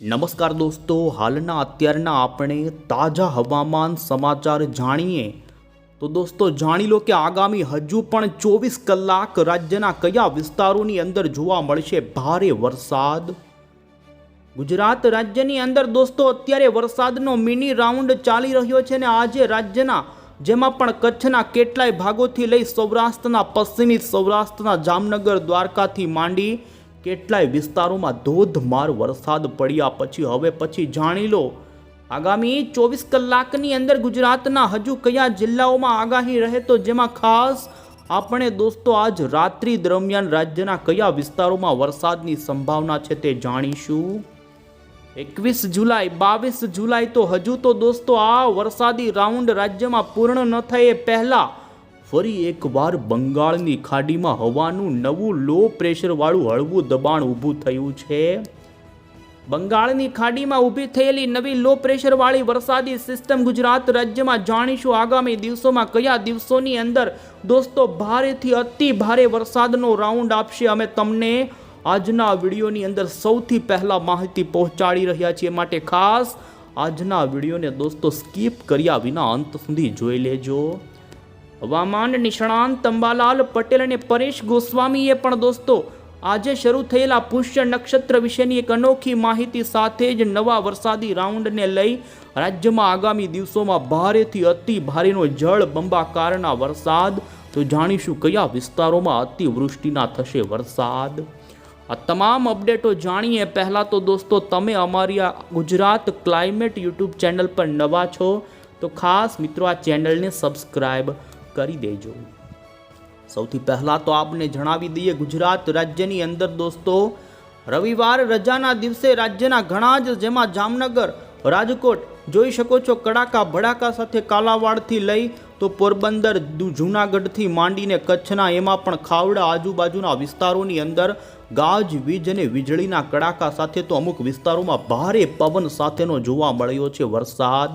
નમસ્કાર દોસ્તો, હાલના અત્યારના આપણે તાજા હવામાન સમાચાર જાણીએ. તો દોસ્તો, જાણી લો કે આગામી હજુ પણ ચોવીસ કલાક રાજ્યના કયા વિસ્તારોની અંદર જોવા મળશે ભારે વરસાદ? ગુજરાત રાજ્યની અંદર દોસ્તો, અત્યારે વરસાદનો મિની રાઉન્ડ ચાલી રહ્યો છે ને આજે રાજ્યના, જેમાં પણ કચ્છના કેટલાય ભાગોથી લઈ સૌરાષ્ટ્રના, પશ્ચિમી સૌરાષ્ટ્રના, જામનગર, દ્વારકાથી માંડી કેટલાય વિસ્તારોમાં ધોધમાર વરસાદ પડ્યા પછી હવે પછી જાણી લો. આગામી ચોવીસ કલાકની અંદર ગુજરાતના હજુ કયા જિલ્લાઓમાં આગાહી રહે તો જેમાં ખાસ આપણે દોસ્તો આજ રાત્રિ દરમિયાન રાજ્યના કયા વિસ્તારોમાં વરસાદની સંભાવના છે તે જાણીશું. એકવીસ જુલાઈ, બાવીસ જુલાઈ તો હજુ તો દોસ્તો આ વરસાદી રાઉન્ડ રાજ્યમાં પૂર્ણ ન થાય એ પહેલા ફરી એકવાર બંગાળની ખાડીમાં હવાનું નવું લો પ્રેશરવાળું હળવું દબાણ ઊભું થયું છે. બંગાળની ખાડીમાં ઊભી થયેલી નવી લો પ્રેશરવાળી વરસાદી સિસ્ટમ ગુજરાત રાજ્યમાં જાણીશું આગામી દિવસોમાં કયા દિવસોની અંદર દોસ્તો ભારેથી અતિ ભારે વરસાદનો રાઉન્ડ આપશે અમે તમને આજના વિડીયોની અંદર સૌથી પહેલાં માહિતી પહોંચાડી રહ્યા છીએ. માટે ખાસ આજના વિડીયોને દોસ્તો સ્કીપ કર્યા વિના અંત સુધી જોઈ લેજો. હવામાન નિષ્ણાંત તંબાલાલ પટેલ અને પરેશ ગોસ્વામીએ પણ દોસ્તો, આજે શરૂ થયેલા પુષ્ય નક્ષત્ર વિશેની એક અનોખી માહિતી સાથે જ નવા વરસાદી રાઉન્ડને લઈ રાજ્યમાં આગામી દિવસોમાં ભારેથી અતિ ભારેનો જળ બંબાકારના વરસાદ. તો જાણીશું કયા વિસ્તારોમાં અતિવૃષ્ટિના થશે વરસાદ? આ તમામ અપડેટો જાણીએ. પહેલાં તો દોસ્તો, તમે અમારી આ ગુજરાત ક્લાઇમેટ યુટ્યુબ ચેનલ પર નવા છો, તો ખાસ મિત્રો આ ચેનલને સબસ્ક્રાઈબ કરી દેજો. સૌથી પહેલાં તો આપને જણાવી દઈએ ગુજરાત રાજ્યની અંદર દોસ્તો, રવિવાર રજાના દિવસે રાજ્યના ઘણા જ જેમાં જામનગર, રાજકોટ જોઈ શકો છો કડાકા ભડાકા સાથે કાલાવાડથી લઈ તો પોરબંદર જુનાગઢથી માંડીને કચ્છના એમાં પણ ખાવડા આજુબાજુના વિસ્તારોની અંદર ગાજ, વીજ અને વીજળીના કડાકા સાથે તો અમુક વિસ્તારોમાં ભારે પવન સાથેનો જોવા મળ્યો છે વરસાદ.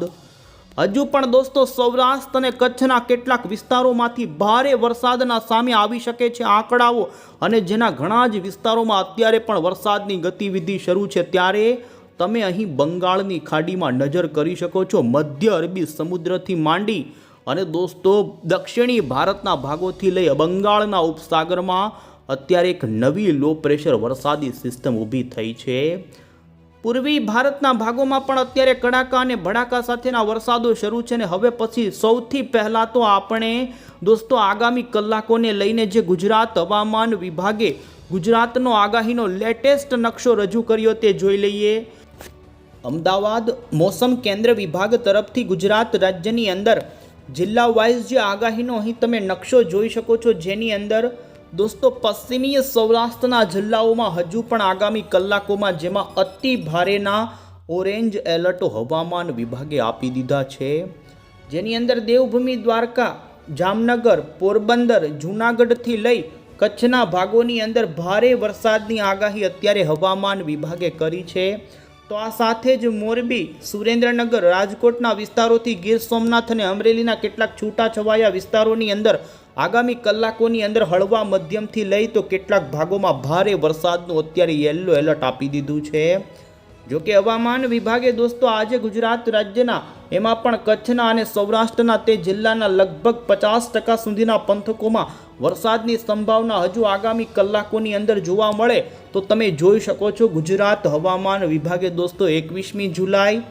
હજુ પણ દોસ્તો સૌરાષ્ટ્ર અને કચ્છના કેટલાક વિસ્તારોમાંથી ભારે વરસાદના સામે આવી શકે છે આંકડાઓ અને જેના ઘણા જ વિસ્તારોમાં અત્યારે પણ વરસાદની ગતિવિધિ શરૂ છે. ત્યારે તમે અહીં બંગાળની ખાડીમાં નજર કરી શકો છો. મધ્ય અરબી સમુદ્રથી માંડી અને દોસ્તો દક્ષિણી ભારતના ભાગોથી લઈ બંગાળના ઉપસાગરમાં અત્યારે એક નવી લો પ્રેશર વરસાદી સિસ્ટમ ઊભી થઈ છે. પૂર્વી ભારતના ભાગોમાં પણ અત્યારે કડાકા અને ભડાકા સાથેના વરસાદો શરૂ છે ને હવે પછી સૌથી પહેલાં તો આપણે દોસ્તો આગામી કલાકોને લઈને જે ગુજરાત હવામાન વિભાગે ગુજરાતનો આગાહીનો લેટેસ્ટ નકશો રજૂ કર્યો તે જોઈ લઈએ. અમદાવાદ મોસમ કેન્દ્ર વિભાગ તરફથી ગુજરાત રાજ્યની અંદર જિલ્લા વાઇઝ જે આગાહીનો અહીં તમે નકશો જોઈ શકો છો જેની અંદર દોસ્તો, પશ્ચિમીય સૌરાષ્ટ્રના જિલ્લાઓમાં હજુ પણ આગામી કલાકોમાં જેમાં અતિ ભારેના ઓરેન્જ એલર્ટો હવામાન વિભાગે આપી દીધા છે. જેની અંદર દેવભૂમિ દ્વારકા, જામનગર, પોરબંદર, જૂનાગઢથી લઈ કચ્છના ભાગોની અંદર ભારે વરસાદની આગાહી અત્યારે હવામાન વિભાગે કરી છે. તો આ સાથે જ મોરબી, સુરેન્દ્રનગર, રાજકોટના વિસ્તારોથી ગીર સોમનાથ અને અમરેલીના કેટલાક છૂટાછવાયા વિસ્તારોની અંદર આગામી કલાકોની અંદર હળવા મધ્યમથી લઈ તો કેટલાક ભાગોમાં ભારે વરસાદનું અત્યારે યલો એલર્ટ આપી દીધું છે. જો કે હવામાન વિભાગે દોસ્તો આજે ગુજરાત રાજ્યના, એમાં પણ કચ્છના અને સૌરાષ્ટ્રના તે જિલ્લાના લગભગ પચાસ ટકા સુધીના પંથકોમાં વરસાદની સંભાવના હજુ આગામી કલાકોની અંદર જોવા મળે તો તમે જોઈ શકો છો ગુજરાત હવામાન વિભાગે દોસ્તો એકવીસમી જુલાઈ,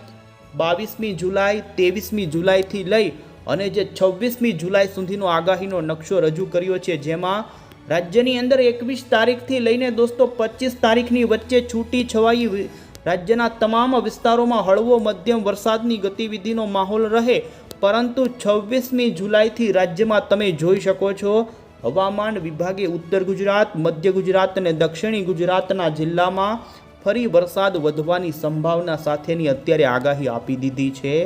બાવીસમી જુલાઈ, ત્રેવીસમી જુલાઈથી લઈ અને જે છવ્વીસમી જુલાઈ સુધીનો આગાહીનો નકશો રજૂ કર્યો છે જેમાં રાજ્યની અંદર એકવીસ તારીખથી લઈને દોસ્તો પચીસ તારીખની વચ્ચે છૂટી છવાઈ રાજ્યના તમામ વિસ્તારોમાં હળવો મધ્યમ વરસાદની ગતિવિધિનો માહોલ રહે, પરંતુ છવ્વીસમી જુલાઈથી રાજ્યમાં તમે જોઈ શકો છો, હવામાન વિભાગે ઉત્તર ગુજરાત, મધ્ય ગુજરાત અને દક્ષિણી ગુજરાતના જિલ્લામાં ફરી વરસાદ વધવાની સંભાવના સાથેની અત્યારે આગાહી આપી દીધી છે.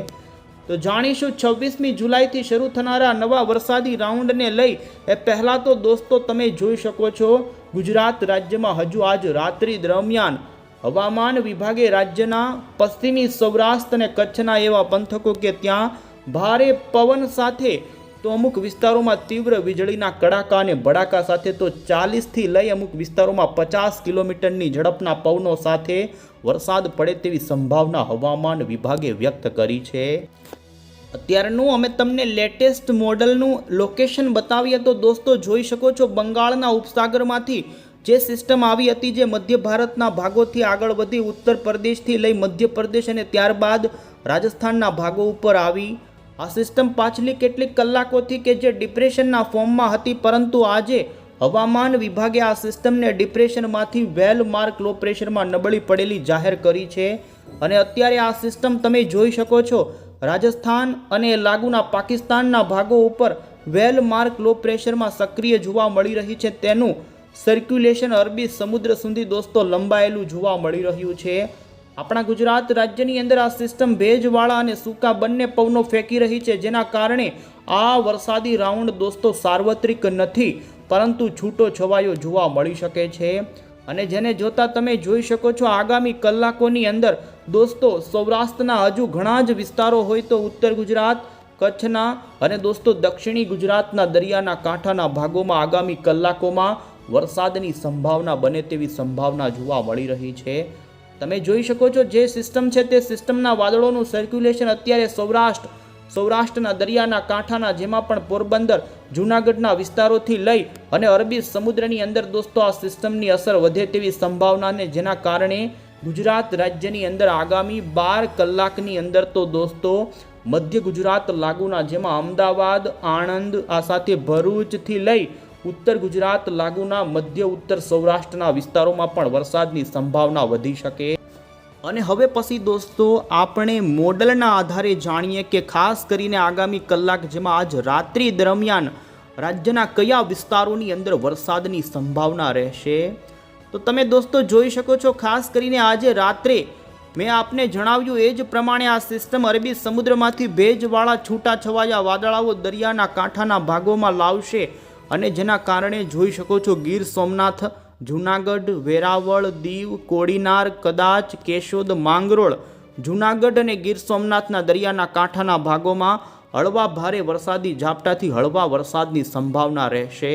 તો જાણીશું છવ્વીસમી જુલાઈથી શરૂ થનારા નવા વરસાદી રાઉન્ડને લઈ, એ પહેલાં તો દોસ્તો તમે જોઈ શકો છો, ગુજરાત રાજ્યમાં હજુ આજ રાત્રિ દરમિયાન હવામાન વિભાગે રાજ્યના પશ્ચિમી સૌરાષ્ટ્ર અને કચ્છના એવા પંથકો કે ત્યાં ભારે પવન સાથે તો અમુક વિસ્તારોમાં તીવ્ર વીજળીના કડાકા અને ભડાકા સાથે તો ચાલીસથી લઈ અમુક વિસ્તારોમાં પચાસ કિલોમીટરની ઝડપના પવનો સાથે વરસાદ પડે તેવી સંભાવના હવામાન વિભાગે વ્યક્ત કરી છે. અત્યારનું અમે તમને લેટેસ્ટ મોડલનું લોકેશન બતાવીએ તો દોસ્તો જોઈ શકો છો બંગાળના ઉપસાગરમાંથી જે સિસ્ટમ આવી હતી જે મધ્ય ભારતના ભાગોથી આગળ વધી, ઉત્તર પ્રદેશથી લઈ મધ્યપ્રદેશ અને ત્યારબાદ રાજસ્થાનના ભાગો ઉપર આવી. આ સિસ્ટમ પાછલી કેટલીક કલાકોથી કે જે ડિપ્રેશનના ફોર્મમાં હતી, પરંતુ આજે હવામાન વિભાગે આ સિસ્ટમને ડિપ્રેશનમાંથી વેલ માર્ક લો પ્રેશરમાં નબળી પડેલી જાહેર કરી છે. અને અત્યારે આ સિસ્ટમ તમે જોઈ શકો છો, રાજસ્થાન અને લાગુના પાકિસ્તાનના ભાગો ઉપર વેલ માર્ક લો પ્રેશરમાં સક્રિય જોવા મળી રહી છે. તેનું સર્ક્યુલેશન અરબી સમુદ્ર સુધી દોસ્તો લંબાયેલું જોવા મળી રહ્યું છે. આપણા ગુજરાત રાજ્યની અંદર આ સિસ્ટમ ભેજવાળા અને સૂકા બંને પવનો ફેંકી રહી છે, જેના કારણે આ વરસાદી રાઉન્ડ દોસ્તો સાર્વત્રિક નથી, પરંતુ છૂટો છવાયો જોવા મળી શકે છે. અને જેને જોતા તમે જોઈ શકો છો, આગામી કલાકોની અંદર દોસ્તો સૌરાષ્ટ્રના હજુ ઘણા જ વિસ્તારો હોય તો ઉત્તર ગુજરાત, કચ્છના અને દોસ્તો દક્ષિણી ગુજરાતના દરિયાના કાંઠાના ભાગોમાં આગામી કલાકોમાં વરસાદની સંભાવના બને તેવી સંભાવના જોવા મળી રહી છે. તમે જોઈ શકો છો જે સિસ્ટમ છે તે સિસ્ટમના વાદળોનું સર્ક્યુલેશન અત્યારે સૌરાષ્ટ્ર, સૌરાષ્ટ્રના દરિયાના કાંઠાના જેમાં પણ પોરબંદર, જૂનાગઢના વિસ્તારોથી લઈ અને અરબી સમુદ્રની અંદર દોસ્તો આ સિસ્ટમની અસર વધે તેવી સંભાવનાને જેના કારણે ગુજરાત રાજ્યની અંદર આગામી બાર કલાકની અંદર તો દોસ્તો મધ્ય ગુજરાત લાગુના જેમાં અમદાવાદ, આણંદ આ સાથે ભરૂચથી લઈ ઉત્તર ગુજરાત લાગુના મધ્ય ઉત્તર સૌરાષ્ટ્રના વિસ્તારોમાં પણ વરસાદની સંભાવના વધી શકે. અને હવે પછી દોસ્તો, આપણે મોડલના આધારે જાણીએ કે ખાસ કરીને આગામી કલાક જેમાં આજ રાત્રિ દરમિયાન રાજ્યના કયા વિસ્તારોની અંદર વરસાદની સંભાવના રહેશે? તો તમે દોસ્તો જોઈ શકો છો, ખાસ કરીને આજે રાત્રે મેં આપને જણાવ્યું એ જ પ્રમાણે આ સિસ્ટમ અરબી સમુદ્રમાંથી ભેજવાળા છૂટાછવાયા વાદળાઓ દરિયાના કાંઠાના ભાગોમાં લાવશે. અને જેના કારણે જોઈ શકો છો ગીર સોમનાથ, જૂનાગઢ, વેરાવળ, દીવ, કોડીનાર, કદાચ, કેશોદ, માંગરોળ. જૂનાગઢ અને ગીર સોમનાથના દરિયાના કાંઠાના ભાગોમાં હળવા ભારે વરસાદી ઝાપટાથી હળવા વરસાદની સંભાવના રહેશે.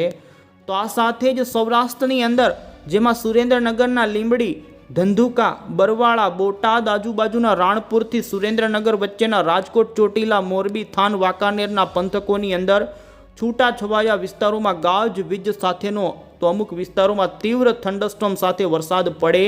તો આ સાથે જ સૌરાષ્ટ્રની અંદર, જેમાં સુરેન્દ્રનગરના લીંબડી, ધંધુકા, બરવાળા, બોટાદ, આજુબાજુના રાણપુરથી સુરેન્દ્રનગર વચ્ચેના રાજકોટ ચોટીલા, મોરબી, થાન, વાંકાનેરના પંથકોની અંદર છૂટા છવાયા વિસ્તારોમાં ગાજ, વીજ સાથેનો તો અમુક વિસ્તારોમાં તીવ્ર થંડરસ્ટોમ સાથે વરસાદ પડે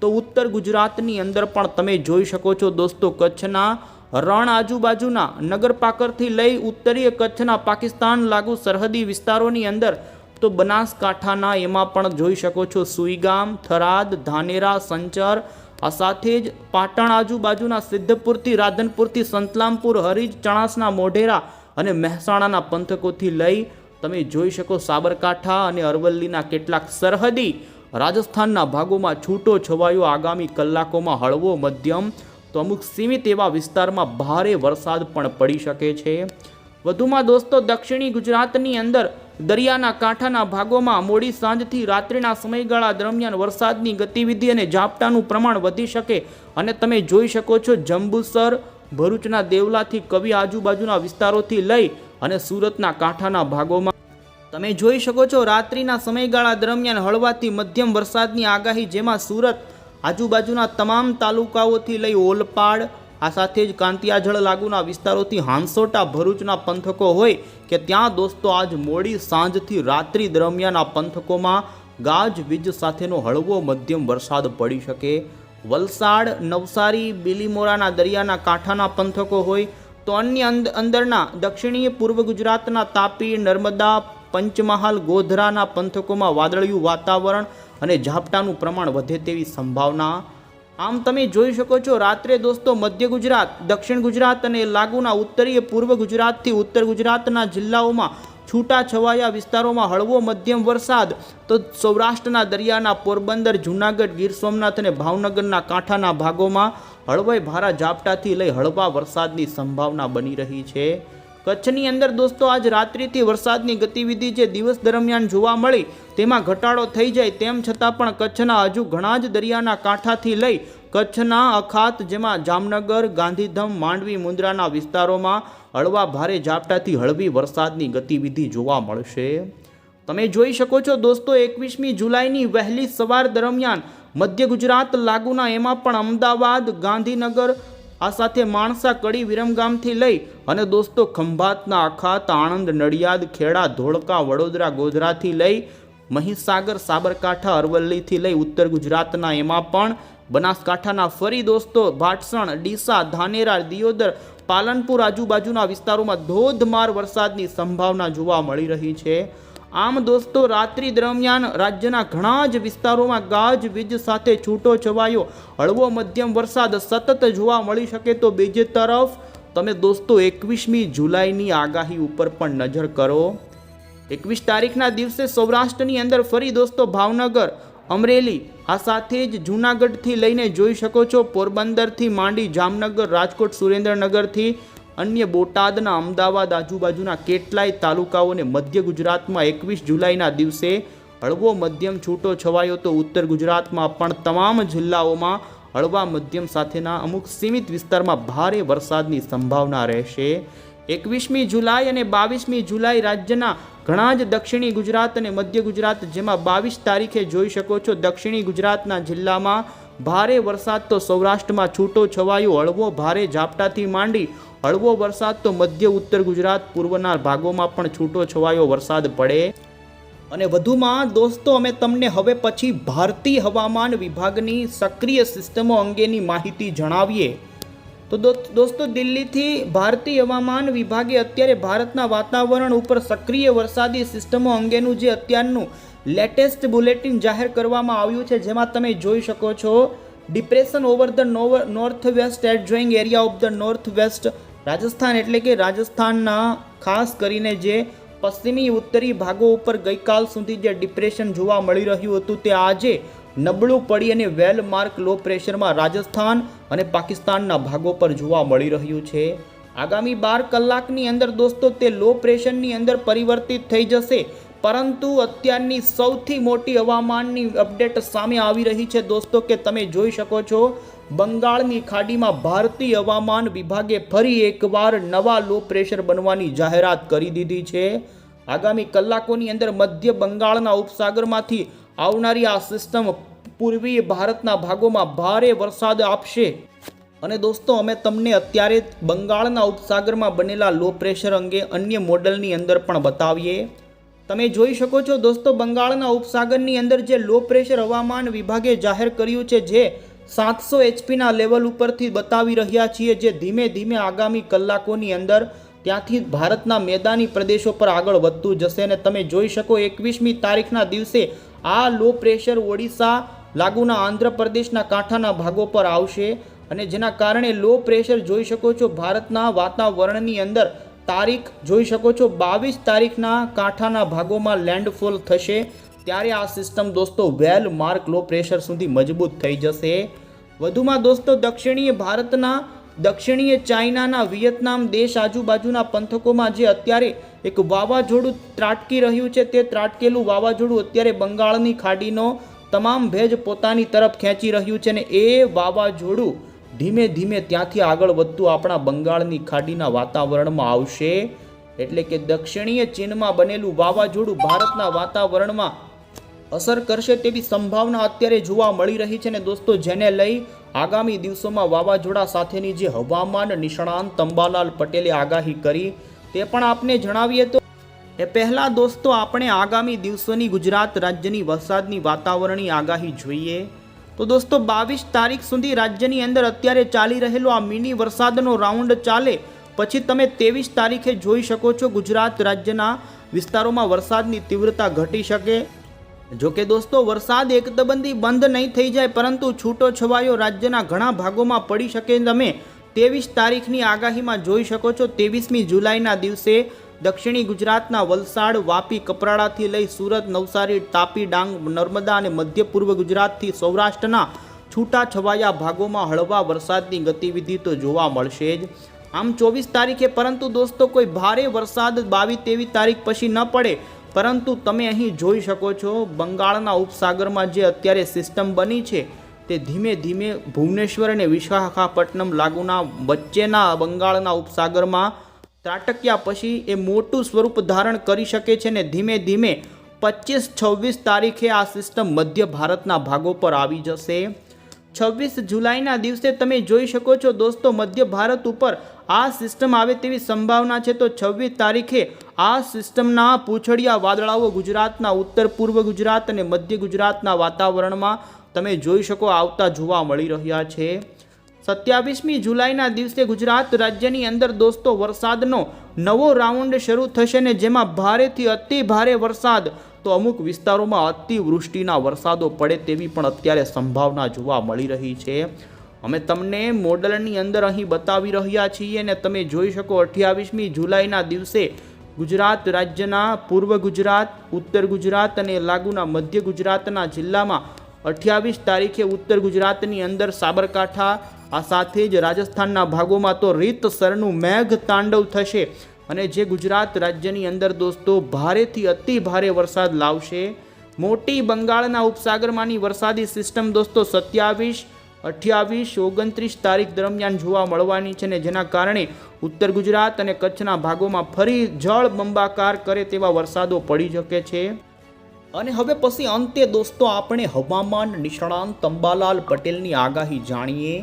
તો ઉત્તર ગુજરાતની અંદર પણ તમે જોઈ શકો છો દોસ્તો, કચ્છના રણ આજુબાજુના નગરપાકરથી લઈ ઉત્તરીય કચ્છના પાકિસ્તાન લાગુ સરહદી વિસ્તારોની અંદર તો બનાસકાંઠાના એમાં પણ જોઈ શકો છો સુઈગામ, થરાદ, ધાનેરા, સંચર, આ સાથે જ પાટણ આજુબાજુના સિદ્ધપુરથી, રાધનપુરથી, સંતલામપુર, હરીજ, ચણાસના મોઢેરા અને મહેસાણાના પંથકોથી લઈ તમે જોઈ શકો સાબરકાંઠા અને અરવલ્લીના કેટલાક સરહદી રાજસ્થાનના ભાગોમાં છૂટો છવાયો આગામી કલાકોમાં હળવો મધ્યમ તો અમુક સીમિત એવા વિસ્તારમાં ભારે વરસાદ પણ પડી શકે છે. વધુમાં દોસ્તો, દક્ષિણી ગુજરાતની અંદર દરિયાના કાંઠાના ભાગોમાં મોડી સાંજથી રાત્રિના સમયગાળા દરમિયાન વરસાદની ગતિવિધિ અને ઝાપટાનું પ્રમાણ વધી શકે અને તમે જોઈ શકો છો જંબુસર ભરૂચના દેવલાથી કવિ આજુબાજુના વિસ્તારોથી લઈ અને સુરતના કાંઠાના ભાગોમાં. તમે જોઈ શકો છો, રાત્રિના સમયગાળા દરમિયાન હળવાથી મધ્યમ વરસાદની આગાહી, જેમાં સુરત આજુબાજુના તમામ તાલુકાઓથી લઈ ઓલપાડ, આ સાથે જ કાંતિયાજળ લાગુના વિસ્તારોથી હાંસોટા, ભરૂચના પંથકો હોય કે ત્યાં દોસ્તો આજ મોડી સાંજથી રાત્રિ દરમિયાન આ પંથકોમાં ગાજ વીજ સાથેનો હળવો મધ્યમ વરસાદ પડી શકે. વલસાડ, નવસારી, બિલીમોરાના દરિયાના કાંઠાના પંથકો હોય તો અન્ય અંદ- અંદરના દક્ષિણીય પૂર્વ ગુજરાતના તાપી, નર્મદા, પંચમહાલ, ગોધરાના પંથકોમાં વાદળિયું વાતાવરણ અને ઝાપટાનું પ્રમાણ વધે તેવી સંભાવના. આમ તમે જોઈ શકો છો, રાત્રે દોસ્તો મધ્ય ગુજરાત, દક્ષિણ ગુજરાત અને લાગુના ઉત્તરીય પૂર્વ ગુજરાતથી ઉત્તર ગુજરાતના જિલ્લાઓમાં છૂટા છવાયા વિસ્તારોમાં હળવો મધ્યમ વરસાદ તો સૌરાષ્ટ્રના દરિયાના પોરબંદર, જૂનાગઢ, ગીર સોમનાથ અને ભાવનગરના કાંઠાના ભાગોમાં હળવાઈ ભારા ઝાપટાથી લઈ હળવા વરસાદની સંભાવના બની રહી છે. કચ્છની અંદર દોસ્તો, આજ રાત્રિથી વરસાદની ગતિવિધિ જે દિવસ દરમિયાન જોવા મળી તેમાં ઘટાડો થઈ જાય તેમ છતાં પણ કચ્છના હજુ ઘણા જ દરિયાના કાંઠાથી લઈ કચ્છના અખાત જેમાં જામનગર, ગાંધીધામ, માંડવી મુન્દ્રાના વિસ્તારોમાં હળવા ભારે ઝાપટાથી હળવી વરસાદની ગતિવિધિ જોવા મળશે. તમે જોઈ શકો છો દોસ્તો, એકવીસમી જુલાઈની વહેલી સવાર દરમિયાન મધ્ય ગુજરાત લાગુના એમાં પણ અમદાવાદ, ગાંધીનગર, આ સાથે માણસા, કડી, વિરમગામથી લઈ અને દોસ્તો ખંભાતના અખાત, આણંદ, નડિયાદ, ખેડા, ધોળકા, વડોદરા, ગોધરાથી લઈ મહીસાગર, સાબરકાંઠા, અરવલ્લીથી લઈ ઉત્તર ગુજરાતના એમાં પણ બનાસકાંઠાના ફરી દોસ્તો ભાટસણ, ડીસા, ધાનેરા, દિયોદર, પાલનપુર આજુબાજુના વિસ્તારોમાં ધોધમાર વરસાદની સંભાવના જોવા મળી રહી છે. આમ દોસ્તો, રાત્રિ દરમિયાન રાજ્યના ઘણા જ વિસ્તારોમાં ગાજ, વીજ સાથે છૂટો છવાયો. હળવો મધ્યમ વરસાદ સતત જોવા મળી શકે તો બીજી તરફ તમે દોસ્તો, એકવીસમી જુલાઈની આગાહી ઉપર પણ નજર કરો. એકવીસ તારીખના દિવસે સૌરાષ્ટ્રની અંદર ફરી દોસ્તો, ભાવનગર અમરેલી, આ સાથે જ જૂનાગઢથી લઈને જોઈ શકો છો, પોરબંદરથી માંડી જામનગર, રાજકોટ, સુરેન્દ્રનગરથી અન્ય બોટાદના, અમદાવાદ, આજુબાજુના કેટલાય તાલુકાઓને મધ્ય ગુજરાતમાં એકવીસ જુલાઈના દિવસે હળવો મધ્યમ છૂટો છવાયો તો ઉત્તર ગુજરાતમાં પણ તમામ જિલ્લાઓમાં હળવા મધ્યમ સાથેના અમુક સીમિત વિસ્તારમાં ભારે વરસાદની સંભાવના રહેશે. એકવીસમી જુલાઈ અને બાવીસમી જુલાઈ રાજ્યના ઘણા જ દક્ષિણી ગુજરાત અને મધ્ય ગુજરાત જેમાં બાવીસ તારીખે જોઈ શકો છો. દક્ષિણી ગુજરાતના જિલ્લામાં ભારે વરસાદ તો સૌરાષ્ટ્રમાં છૂટો છવાયો, હળવો ભારે ઝાપટાથી માંડી, હળવો વરસાદ તો મધ્ય ઉત્તર ગુજરાત પૂર્વના ભાગોમાં પણ છૂટો છવાયો વરસાદ પડે. અને વધુમાં દોસ્તો, અમે તમને હવે પછી ભારતીય હવામાન વિભાગની સક્રિય સિસ્ટમો અંગેની માહિતી જણાવીએ. તો દોસ્તો, દિલ્હીથી ભારતીય હવામાન વિભાગે અત્યારે ભારતના વાતાવરણ ઉપર સક્રિય વરસાદી સિસ્ટમો અંગેનું જે અત્યારનું લેટેસ્ટ બુલેટિન જાહેર કરવામાં આવ્યું છે, જેમાં તમે જોઈ શકો છો, depression over the north west adjoining area of the north west Rajasthan એટલે કે રાજસ્થાનના ખાસ કરીને જે પશ્ચિમી ઉત્તરી ભાગો ઉપર ગઈકાલ સુધી જે ડિપ્રેશન જોવા મળી રહ્યું હતું, તે આજે નબળું પડી અને વેલ માર્ક લો પ્રેશરમાં રાજસ્થાન અને પાકિસ્તાનના ભાગો પર જોવા મળી રહ્યું છે. આગામી બાર કલાકની અંદર દોસ્તો, તે લો પ્રેશરની અંદર પરિવર્તિત થઈ જશે. પરંતુ અત્યારની સૌથી મોટી હવામાનની અપડેટ સામે આવી રહી છે દોસ્તો, કે તમે જોઈ શકો છો, બંગાળની ખાડીમાં ભારતીય હવામાન વિભાગે ફરી એકવાર નવા લો પ્રેશર બનવાની જાહેરાત કરી દીધી છે. આગામી કલાકોની અંદર મધ્ય બંગાળના ઉપસાગરમાંથી આવનારી આ સિસ્ટમ પૂર્વીય ભારતના ભાગોમાં ભારે વરસાદ આપશે. અને દોસ્તો, અમે તમને અત્યારે બંગાળના ઉપસાગરમાં બનેલા લો પ્રેશર અંગે અન્ય મોડલની અંદર પણ બતાવીએ. તમે જોઈ શકો છો દોસ્તો, બંગાળના ઉપસાગરની અંદર જે લો પ્રેશર હવામાન વિભાગે જાહેર કર્યું છે, જે સાતસો એચપીના લેવલ ઉપરથી બતાવી રહ્યા છીએ, જે ધીમે ધીમે આગામી કલાકોની અંદર ત્યાંથી ભારતના મેદાની પ્રદેશો પર આગળ વધતું જશે અને તમે જોઈ શકો એકવીસમી તારીખના દિવસે આ લો પ્રેશર ઓડિશા લાગુના આંધ્રપ્રદેશના કાંઠાના ભાગો પર આવશે અને જેના કારણે લો પ્રેશર જોઈ શકો છો ભારતના વાતાવરણની અંદર તારીખ જોઈ શકો છો બાવીસ તારીખના કાંઠાના ભાગોમાં લેન્ડફોલ થશે. ત્યારે આ સિસ્ટમ દોસ્તો વેલ માર્ક લો પ્રેશર સુધી મજબૂત થઈ જશે. વધુમાં દોસ્તો દક્ષિણીય ભારતના દક્ષિણીય ચાઇનાના વિયેતનામ દેશ આજુબાજુના પંથકોમાં જે અત્યારે એક વાવાઝોડું ત્રાટકી રહ્યું છે, તે ત્રાટકેલું વાવાઝોડું અત્યારે બંગાળની ખાડીનો તમામ ભેજ પોતાની તરફ ખેંચી રહ્યું છે ને એ વાવાઝોડું ધીમે ધીમે ત્યાંથી આગળ વધતું આપણા બંગાળની ખાડીના વાતાવરણમાં આવશે. એટલે કે દક્ષિણીય ચીનમાં બનેલું વાવાઝોડું ભારતના વાતાવરણમાં અસર કરશે તેવી સંભાવના અત્યારે જોવા મળી રહી છે ને દોસ્તો, જેને લઈ આગામી દિવસોમાં વાવાઝોડા સાથેની જે હવામાન નિષ્ણાંત તંબાલાલ પટેલે આગાહી કરી તે પણ આપને જણાવીએ તો એ પહેલાં દોસ્તો, આપણે આગામી દિવસોની ગુજરાત રાજ્યની વરસાદની વાતાવરણની આગાહી જોઈએ. તો દોસ્તો, બાવીસ તારીખ સુધી રાજ્યની અંદર અત્યારે ચાલી રહેલો આ મિની વરસાદનો રાઉન્ડ ચાલે. પછી તમે ત્રેવીસ તારીખે જોઈ શકો છો ગુજરાત રાજ્યના વિસ્તારોમાં વરસાદની તીવ્રતા ઘટી શકે. જો કે દોસ્તો, વરસાદ એકદબંધી બંધ નહીં થઈ જાય, પરંતુ છૂટો છવાયો રાજ્યના ઘણા ભાગોમાં પડી શકે તમે ત્રેવીસ તારીખની આગાહીમાં જોઈ શકો છો. ત્રેવીસમી જુલાઈના દિવસે દક્ષિણી ગુજરાતના વલસાડ, વાપી, કપરાડાથી લઈ સુરત, નવસારી, તાપી, ડાંગ, નર્મદા અને મધ્ય પૂર્વ ગુજરાતથી સૌરાષ્ટ્રના છૂટા છવાયા ભાગોમાં હળવા વરસાદની ગતિવિધિ તો જોવા મળશે જ. આમ ચોવીસ તારીખે, પરંતુ દોસ્તો, કોઈ ભારે વરસાદ બાવીસ તેવી તારીખ પછી ન પડે. પરંતુ તમે અહીં જોઈ શકો છો, બંગાળના ઉપસાગરમાં જે અત્યારે સિસ્ટમ બની છે, તે ધીમે ધીમે ભુવનેશ્વર અને વિશાખાપટ્ટનમ લાગુના વચ્ચેના બંગાળના ઉપસાગરમાં ત્રાટક્યા પછી એ મોટું સ્વરૂપ ધારણ કરી શકે છે ને ધીમે ધીમે પચીસ છવ્વીસ તારીખે આ સિસ્ટમ મધ્ય ભારતના ભાગો પર આવી જશે. છવ્વીસ જુલાઈના દિવસે તમે જોઈ શકો છો દોસ્તો, મધ્ય ભારત ઉપર આ સિસ્ટમ આવે તેવી સંભાવના છે તો છવ્વીસ તારીખે આ સિસ્ટમના પૂંછડિયા વાદળાઓ ગુજરાતના ઉત્તર પૂર્વ ગુજરાત અને મધ્ય ગુજરાતના વાતાવરણમાં તમે જોઈ શકો આવતા જોવા મળી રહ્યા છે. સત્યાવીસમી જુલાઈના દિવસે ગુજરાત રાજ્યની અંદર દોસ્તો વરસાદનો નવો રાઉન્ડ શરૂ થશે ને જેમાં ભારેથી અતિ ભારે વરસાદ તો અમુક વિસ્તારોમાં અતિવૃષ્ટિના વરસાદો પડે તેવી પણ અત્યારે સંભાવના જોવા મળી રહી છે. અમે તમને મોડલની અંદર અહીં બતાવી રહ્યા છીએ ને તમે જોઈ શકો અઠ્યાવીસમી જુલાઈના દિવસે ગુજરાત રાજ્યના પૂર્વ ગુજરાત, ઉત્તર ગુજરાત અને લાગુના મધ્ય ગુજરાતના જિલ્લામાં અઠ્યાવીસ તારીખે ઉત્તર ગુજરાતની અંદર સાબરકાંઠા, આ સાથે જ રાજસ્થાનના ભાગોમાં તો રીતસરનું મેઘ તાંડવ થશે. અને જે ગુજરાત રાજ્યની અંદર દોસ્તો, ભારેથી અતિ ભારે વરસાદ લાવશે. મોટી બંગાળના ઉપસાગરમાંની વરસાદી સિસ્ટમ દોસ્તો સત્યાવીસ અઠ્યાવીસ, ઓગણત્રીસ તારીખ દરમિયાન જોવા મળવાની છે ને જેના કારણે ઉત્તર ગુજરાત અને કચ્છના ભાગોમાં ફરી જળ બંબાકાર કરે તેવા વરસાદો પડી શકે છે. અને હવે પછી અંતે દોસ્તો આપણે હવામાન નિષ્ણાંત અંબાલાલ પટેલની આગાહી જાણીએ.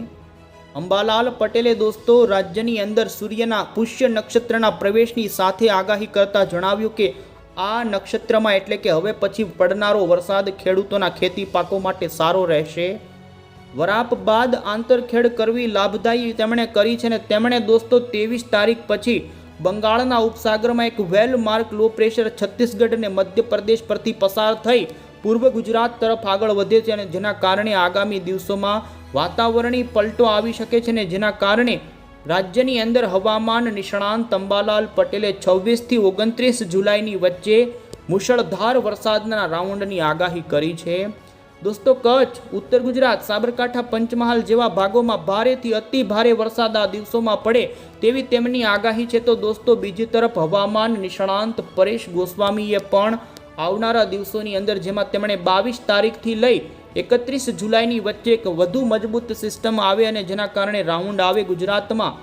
અંબાલાલ પટેલે દોસ્તો રાજ્યની અંદર સૂર્યના પુષ્ય નક્ષત્રના પ્રવેશની સાથે આગાહી કરતા જણાવ્યું કે આ નક્ષત્રમાં એટલે કે હવે પછી પડનારો વરસાદ ખેડૂતોના ખેતી પાકો માટે સારો રહેશે. વરાપ બાદ આંતરખેડ કરવી લાભદાયી તેમણે કરી છે ને તેમણે દોસ્તો ત્રેવીસ તારીખ પછી બંગાળના ઉપસાગરમાં એક well mark low pressure Chhattisgarh અને મધ્યપ્રદેશ પરથી પસાર થઈ પૂર્વ ગુજરાત તરફ આગળ વધે છે અને જેના કારણે આગામી દિવસોમાં વાતાવરણીય પલટો આવી શકે છે ને જેના કારણે રાજ્યની અંદર હવામાન નિષ્ણાંત અંબાલાલ પટેલે છવ્વીસથી ઓગણત્રીસ જુલાઈની વચ્ચે મુશળધાર વરસાદના રાઉન્ડની આગાહી કરી છે. દોસ્તો, કચ્છ, ઉત્તર ગુજરાત, સાબરકાંઠા, પંચમહાલ જેવા ભાગોમાં ભારેથી અતિ ભારે વરસાદ આ દિવસોમાં પડે તેવી તેમની આગાહી છે. તો દોસ્તો, બીજી તરફ હવામાન નિષ્ણાંત પરેશ ગોસ્વામીએ પણ આવનારા દિવસોની અંદર, જેમાં તેમણે બાવીસ તારીખથી લઈ એકત્રીસ જુલાઈની વચ્ચે એક વધુ મજબૂત સિસ્ટમ આવે અને જેના કારણે રાઉન્ડ આવે ગુજરાતમાં.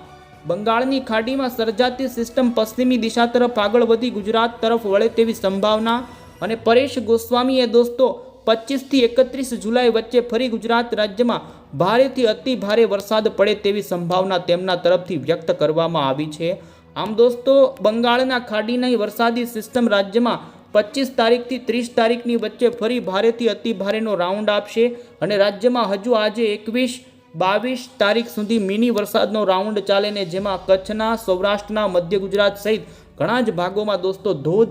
બંગાળની ખાડીમાં સર્જાતી સિસ્ટમ પશ્ચિમી દિશા તરફ આગળ વધી ગુજરાત તરફ વળે તેવી સંભાવના અને પરેશ ગોસ્વામીએ દોસ્તો પચીસથી એકત્રીસ જુલાઈ વચ્ચે ફરી ગુજરાત રાજ્યમાં ભારેથી અતિ ભારે વરસાદ પડે તેવી સંભાવના તેમના તરફથી વ્યક્ત કરવામાં આવી છે. આમ દોસ્તો, બંગાળના ખાડીની વરસાદી સિસ્ટમ રાજ્યમાં પચીસ તારીખથી ત્રીસ તારીખની વચ્ચે ફરી ભારેથી અતિ ભારેનો રાઉન્ડ આપશે અને રાજ્યમાં હજુ આજે એકવીસ, બાવીસ તારીખ સુધી મિની વરસાદનો રાઉન્ડ ચાલે ને જેમાં કચ્છના, સૌરાષ્ટ્રના, મધ્ય ગુજરાત સહિત ઘણા જ ભાગોમાં દોસ્તો ધોધ